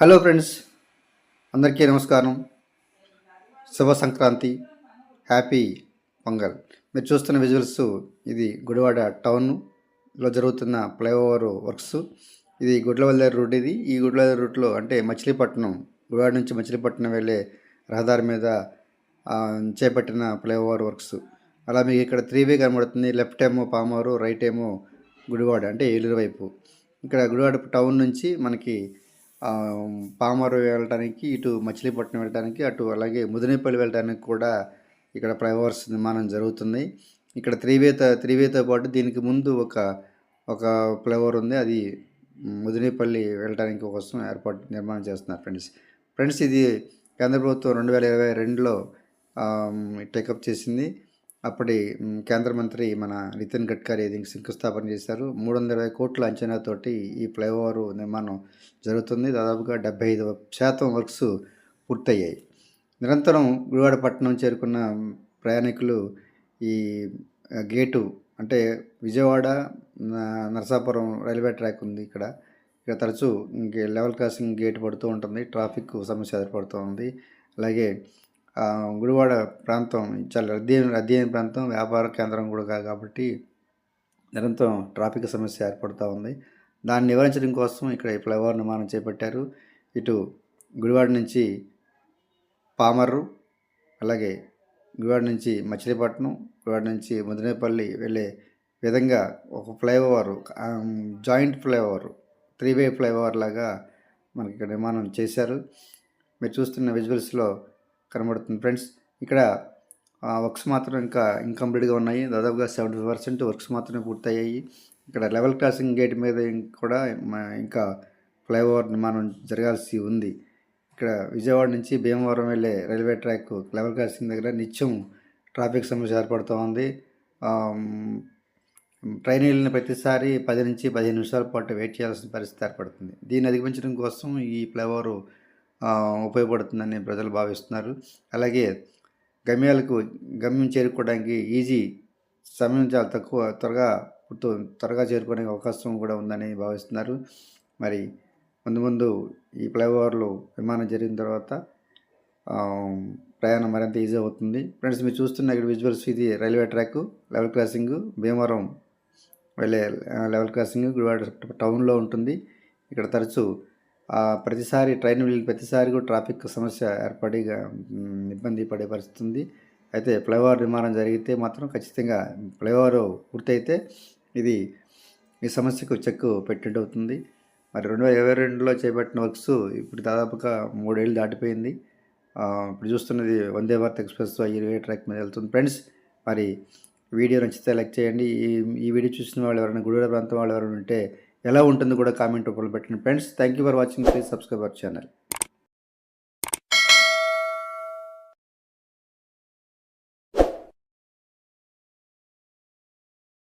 Hello friends అందరికీ నమస్కారం. శుభ సంక్రాంతి హ్యాపీ పొంగల్. మీరు చూస్తున్న విజువల్స్ ఇది గుడివాడ టౌన్లో జరుగుతున్న ఫ్లైఓవర్ వర్క్స్. ఇది గుడ్లవల్లేరు రూట్ ఇది. ఈ గుడ్లవల్లేరు రూట్లో అంటే మచిలీపట్నం గుడివాడ నుంచి మచిలీపట్నం వెళ్ళే రహదారి మీద చేపట్టిన ఫ్లైఓవర్ వర్క్స్. అలా మీకు ఇక్కడ త్రీ వే కనబడుతుంది. లెఫ్ట్ ఏమో పామారు రైట్ ఏమో గుడివాడ అంటే ఏలూరు వైపు. ఇక్కడ గుడివాడ టౌన్ నుంచి మనకి పామరు వెళ్ళడానికి ఇటు మచిలీపట్నం వెళ్ళడానికి అటు అలాగే ముదినేపల్లి వెళ్ళడానికి కూడా ఇక్కడ ఫ్లైఓవర్స్ నిర్మాణం జరుగుతుంది. ఇక్కడ త్రివేత త్రివేతో పాటు దీనికి ముందు ఒక ఒక ఫ్లైఓవర్ ఉంది. అది ముదినేపల్లి వెళ్ళడానికి కోసం ఏర్పాటు నిర్మాణం చేస్తున్నారు ఫ్రెండ్స్. ఫ్రెండ్స్ ఇది కేంద్ర ప్రభుత్వం రెండు వేల ఇరవై రెండులో టేకప్ చేసింది. అప్పటి కేంద్ర మంత్రి మన నితిన్ గడ్కరీ దీనికి శంకుస్థాపన చేశారు. మూడు వందల ఇరవై కోట్ల అంచనాతోటి ఈ ఫ్లైఓవర్ నిర్మాణం జరుగుతుంది. దాదాపుగా డెబ్బై ఐదు శాతం వర్క్స్ పూర్తయ్యాయి. నిరంతరం గుడివాడపట్నం చేరుకున్న ప్రయాణికులు ఈ గేటు అంటే విజయవాడ నరసాపురం రైల్వే ట్రాక్ ఉంది ఇక్కడ. ఇక్కడ తరచూ ఇంకే లెవెల్ క్రాసింగ్ గేట్ పడుతూ ఉంటుంది. ట్రాఫిక్ సమస్య ఏర్పడుతూ ఉంది. అలాగే గుడివాడ ప్రాంతం చాలా రద్దీ రద్దీ అయిన ప్రాంతం వ్యాపార కేంద్రం కూడా కాబట్టి నిరంతరం ట్రాఫిక్ సమస్య ఏర్పడుతూ ఉంది. దాన్ని నివారించడం కోసం ఇక్కడ ఈ ఫ్లైఓవర్ నిర్మాణం చేపట్టారు. ఇటు గుడివాడ నుంచి పామర్రు అలాగే గుడివాడ నుంచి మచిలీపట్నం గుడివాడ నుంచి ముదినేపల్లి వెళ్ళే విధంగా ఒక flyover joint flyover three way flyover లాగా మనకి ఇక్కడ నిర్మాణం చేశారు. మీరు చూస్తున్న విజువల్స్లో కనబడుతుంది. ఫ్రెండ్స్ ఇక్కడ వర్క్స్ మాత్రం ఇంకా ఇన్కంప్లీట్గా ఉన్నాయి. దాదాపుగా సెవెంటీ పర్సెంట్ వర్క్స్ మాత్రమే పూర్తయ్యాయి. ఇక్కడ లెవెల్ క్రాసింగ్ గేట్ మీద కూడా ఇంకా ఫ్లైఓవర్ నిర్మాణం జరగాల్సి ఉంది. ఇక్కడ విజయవాడ నుంచి భీమవరం వెళ్ళే రైల్వే ట్రాక్ లెవెల్ క్రాసింగ్ దగ్గర నిత్యం ట్రాఫిక్ సమస్య ఏర్పడుతూ ఉంది. ట్రైన్ వెళ్ళిన ప్రతిసారి పది నుంచి పదిహేను నిమిషాల పాటు వెయిట్ చేయాల్సిన పరిస్థితి ఏర్పడుతుంది. దీన్ని అధిగమించడం కోసం ఈ ఫ్లైఓవర్ ఉపయోగపడుతుందని ప్రజలు భావిస్తున్నారు. అలాగే గమ్యాలకు గమ్యం చేరుకోవడానికి ఈజీ సమయం చాలా తక్కువ త్వరగా త్వరగా చేరుకోవడానికి అవకాశం కూడా ఉందని భావిస్తున్నారు. మరి ముందు ముందు ఈ ఫ్లైఓవర్లో విమానం జరిగిన తర్వాత ప్రయాణం మరింత ఈజీ అవుతుంది. ఫ్రెండ్స్ మీరు చూస్తున్న ఇక్కడ విజువల్స్ ఇది railway track level crossing Bhimavaram వెళ్ళే లెవెల్ క్రాసింగ్ గుడివాడ టౌన్లో ఉంటుంది. ఇక్కడ తరచూ ప్రతిసారి ట్రైన్ వెళ్ళిన ప్రతిసారి కూడా ట్రాఫిక్ సమస్య ఏర్పడి ఇబ్బంది పడే పరిస్థితి ఉంది. అయితే ఫ్లైఓవర్ నిర్మాణం జరిగితే మాత్రం ఖచ్చితంగా ఫ్లైఓవర్ పూర్తయితే ఇది ఈ సమస్యకు చెక్కు పెట్టినట్టు అవుతుంది. మరి రెండు వేల ఇరవై రెండులో చేపట్టిన వర్క్స్ ఇప్పుడు దాదాపుగా మూడేళ్ళు దాటిపోయింది. ఇప్పుడు చూస్తున్నది వందే భారత్ ఎక్స్ప్రెస్ ఇరవై ట్రాక్ మీద వెళ్తుంది. ఫ్రెండ్స్ మరి వీడియో నచ్చితే లైక్ చేయండి. ఈ ఈ వీడియో చూసిన వాళ్ళు ఎవరైనా గుడివాడ ప్రాంతం వాళ్ళు ఎవరైనా ఉంటే ఎలా ఉంటుందో కూడా కామెంట్ రూపంలో పెట్టండి. Friends thank you for watching please subscribe our channel